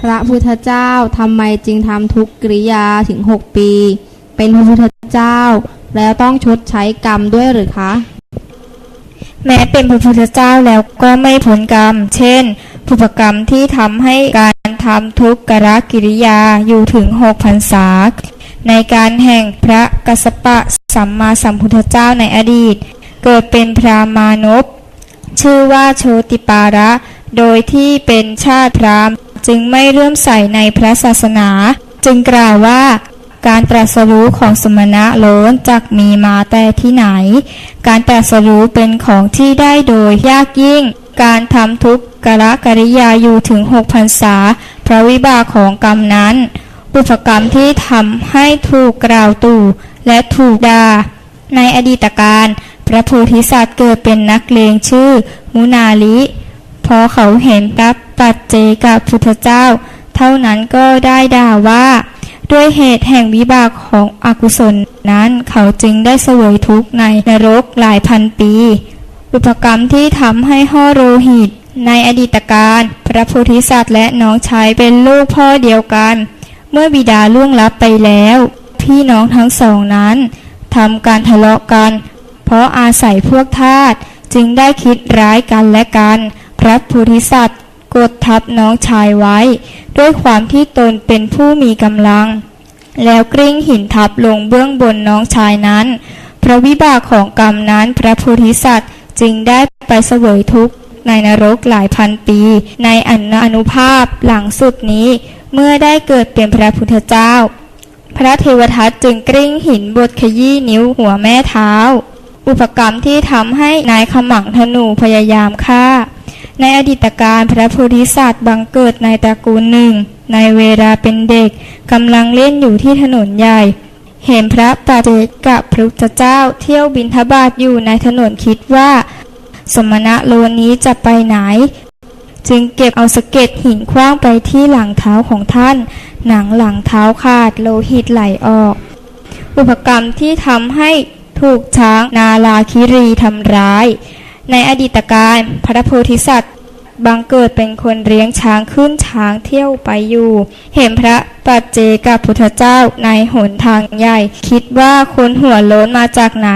พระพุทธเจ้าทำไมจึงทำทุกกิริยาถึงหกปี เป็นพระพุทธเจ้า แล้วต้องชดใช้กรรมด้วยหรือคะ แม้เป็นพระพุทธเจ้าแล้วก็ไม่ผลกรรม เช่นผู้ประกรรมที่ทำให้การทำทุกขรกิริยาอยู่ถึงหกพรรษาในการแห่งพระกัสสปะสัมมาสัมพุทธเจ้าในอดีต เกิดเป็นพรามานพชื่อว่าโชติปาระ โดยที่เป็นชาติพราหมณ์ จึงไม่เลื่อมใสในพระศาสนา จึงกล่าวว่าการตรัสรู้ของสมณะโล้นจักมีมาแต่ที่ไหน การตรัสรู้เป็นของที่ได้โดยยากยิ่ง การทำทุกกรกริยาอยู่ถึงหกพรรษา พระวิบากของกรรมนั้น บุพกรรมที่ทำให้ถูกกล่าวตู่และถูกด่าในอดีตการ พระโพธิสัตว์เกิดเป็นนักเลงชื่อ มุนาลิ อเขาเห็นพระปัจเจกับพุทธเจ้า เท่านั้นก็ได้ด่าว่า ด้วยเหตุแห่งวิบากของอกุศลนั้นเขาจึงได้เสวยทุกข์ในนรกหลายพันปี อุปกรรมที่ทำให้ห่อโรหิต ในอดีตการ พระโพธิสัตว์และน้องชายเป็นลูกพ่อเดียวกัน เมื่อบิดาล่วงลับไปแล้ว พี่น้องทั้งสองนั้นทำการทะเลาะกัน เพราะอาศัยพวกทาสจึงได้คิดร้ายกันและกัน พระโพธิสัตว์กดทับน้องชายไว้ ด้วยความที่ตนเป็นผู้มีกำลัง แล้วกลิ้งหินทับลงเบื้องบนน้องชายนั้น พระวิบากของกรรมนั้นพระโพธิสัตว์จึงได้ไปเสวยทุกข์ในนรกหลายพันปีในอนุภาพหลังสุดนี้ เมื่อได้เกิดเป็นพระพุทธเจ้า พระเทวทัตจึงกลิ้งหินบดขยี้นิ้วหัวแม่เท้า อุปกรรมที่ทำให้นายขมังธนูพยายามฆ่า ในอดีตการพระโพธิสัตว์บังเกิดในตระกูลหนึ่ง ในเวลาเป็นเด็กกำลังเล่นอยู่ที่ถนนใหญ่ เห็นพระปาเจกับพระพุทธเจ้าเที่ยวบินทบาทอยู่ในถนนคิดว่า สมณะโลนี้จะไปไหน จึงเก็บเอาสะเก็ดหินคว้างไปที่หลังเท้าของท่าน หนังหลังเท้าขาดโลหิตไหลออก อุปกรรมที่ทำให้ถูกช้างนาลาคิรีทำร้าย ในอดีตการพระโพธิสัตว์บังเกิดเป็นคนเลี้ยงช้างขึ้นช้างเที่ยวไปอยู่ เห็นพระปัจเจกับพุทธเจ้าในหนทางใหญ่ คิดว่าคนหัวโล้นมาจากไหน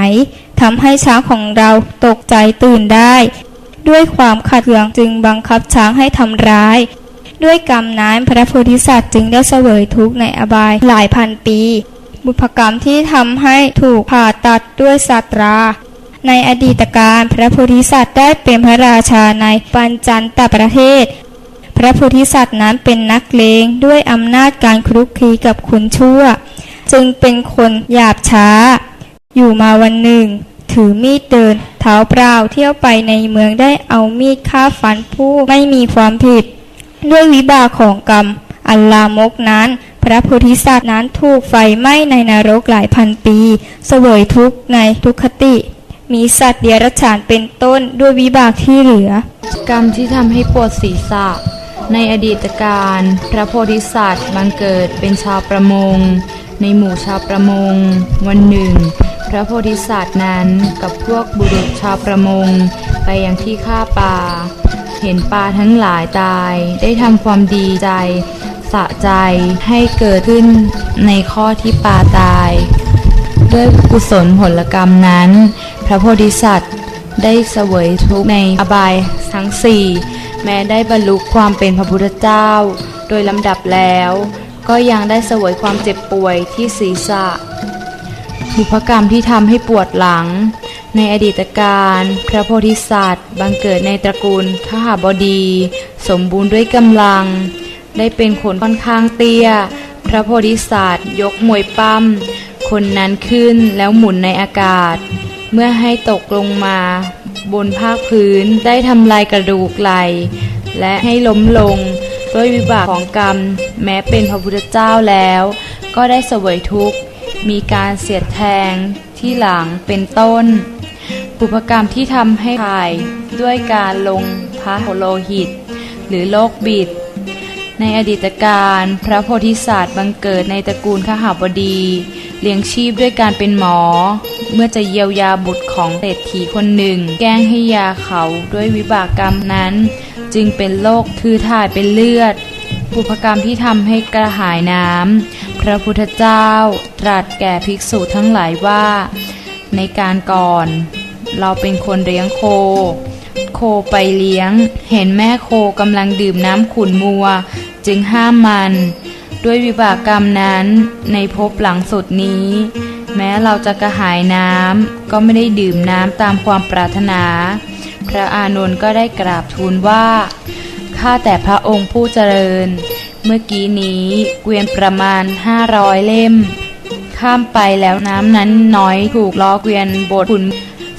ทำให้ช้างของเราตกใจตื่นได้ ด้วยความขัดเคืองจึงบังคับช้างให้ทำร้าย ด้วยกรรมนั้นพระโพธิสัตว์จึงได้เสวยทุกข์ในอบายหลายพันปี บุพกรรมที่ทำให้ถูกผ่าตัดด้วยสัตรา ในอดีตการพระโพธิสัตว์ได้เป็นพระราชาในปัญจันตประเทศ พระโพธิสัตว์นั้นเป็นนักเลงด้วยอำนาจการคลุกคลีกับคนชั่ว จึงเป็นคนหยาบช้า อยู่มาวันหนึ่ง ถือมีดเดิน เท้าเปล่าเที่ยวไปในเมืองได้เอามีดฆ่าฟันผู้ไม่มีความผิด ด้วยวิบากของกรรม อัลลามกนั้นพระโพธิสัตว์นั้นถูกไฟไหม้ในนรกหลายพันปี เสวยทุกข์ในทุกขติ มีสัตว์เดรัจฉานเป็นต้นด้วยวิบากที่เหลือ กรรมที่ทำให้ปวดศีรษะ ในอดีตการ พระโพธิสัตว์บังเกิดเป็นชาวประมง ในหมู่ชาวประมง วันหนึ่ง พระโพธิสัตว์นั้นกับพวกบุรุษชาวประมง ไปยังที่ฆ่าปลาเห็นปลาทั้งหลายตาย ได้ทำความดีใจ สะใจให้เกิดขึ้นในข้อที่ปลาตาย ด้วยกุศลผลกรรมนั้น พระโพธิสัตว์ ได้เสวยทุกข์ในอบายทั้งสี่แม้ได้บรรลุความเป็นพระพุทธเจ้า โดยลำดับแล้ว ก็ยังได้เสวยความเจ็บป่วยที่ศีรษะบุพกรรมที่ทำให้ปวดหลัง ในอดีตการพระโพธิสัตว์บังเกิดในตระกูลขหาบดี สมบูรณ์ด้วยกำลัง ได้เป็นคนค่อนข้างเตี้ย พระโพธิสัตว์ยกมวยปั้มคนนั้นขึ้นแล้วหมุนในอากาศ เมื่อให้ตกลงมา บนภาคพื้นได้ทำลายกระดูกไหลและให้ล้มลงด้วยวิบากของกรรม แม้เป็นพระพุทธเจ้าแล้ว ก็ได้เสวยทุกข์ มีการเสียดแทงที่หลังเป็นต้น ปุพกรรมที่ทำให้ถ่ายด้วยการลงพระโลหิต หรือโลกบิด ในอดีตการพระโพธิสัตว์บังเกิดในตระกูลขหาบดี เลี้ยงชีพด้วยการเป็นหมอ เมื่อจะเยียวยาบุตรของเศรษฐีคนหนึ่ง แกล้งให้ยาเขาด้วยวิบากกรรมนั้น จึงเป็นโรคคือถ่ายเป็นเลือดบุพกรรมที่ทำให้กระหายน้ำพระพุทธเจ้า ตรัสแก่ภิกษุทั้งหลายว่า ในการก่อน เราเป็นคนเลี้ยงโค โคไปเลี้ยง เห็นแม่โคกำลังดื่มน้ำขุนมัว จึงห้ามมัน ด้วยวิบากกรรมนั้นในภพหลังสุดนี้ แม้เราจะกระหายน้ำก็ไม่ได้ดื่มน้ำตามความปรารถนา พระอานนท์ก็ได้กราบทูลว่า ข้าแต่พระองค์ผู้เจริญ เมื่อกี้นี้เกวียนประมาณห้าร้อยเล่ม ข้ามไปแล้วน้ำนั้นน้อยถูกล้อเกวียนบดขุน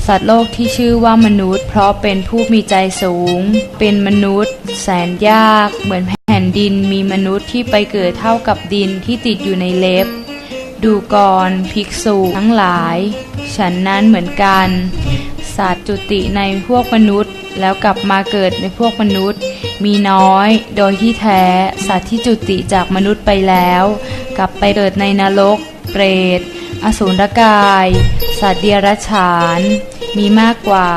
สัตว์โลกที่ชื่อว่ามนุษย์ เพราะเป็นผู้มีใจสูง เป็นมนุษย์ แสนยาก เหมือนแผ่นดินมีมนุษย์ที่ไปเกิดเท่ากับดินที่ติดอยู่ในเล็บ ดูก่อนภิกษุทั้งหลาย ฉันนั้นเหมือนกันสัตว์จุติในพวกมนุษย์ แล้วกลับมาเกิดในพวกมนุษย์ มีน้อย โดยที่แท้สัตว์ที่จุติจากมนุษย์ไปแล้ว กลับไปเกิดในนรก เปรต อสูรกาย สัตว์เดียรัจฉาน มีมากกว่า